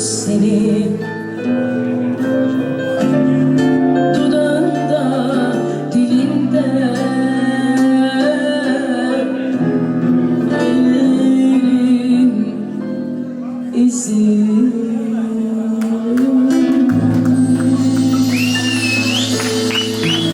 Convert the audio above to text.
seni. Dudağında, dilinde. Ellerin izi.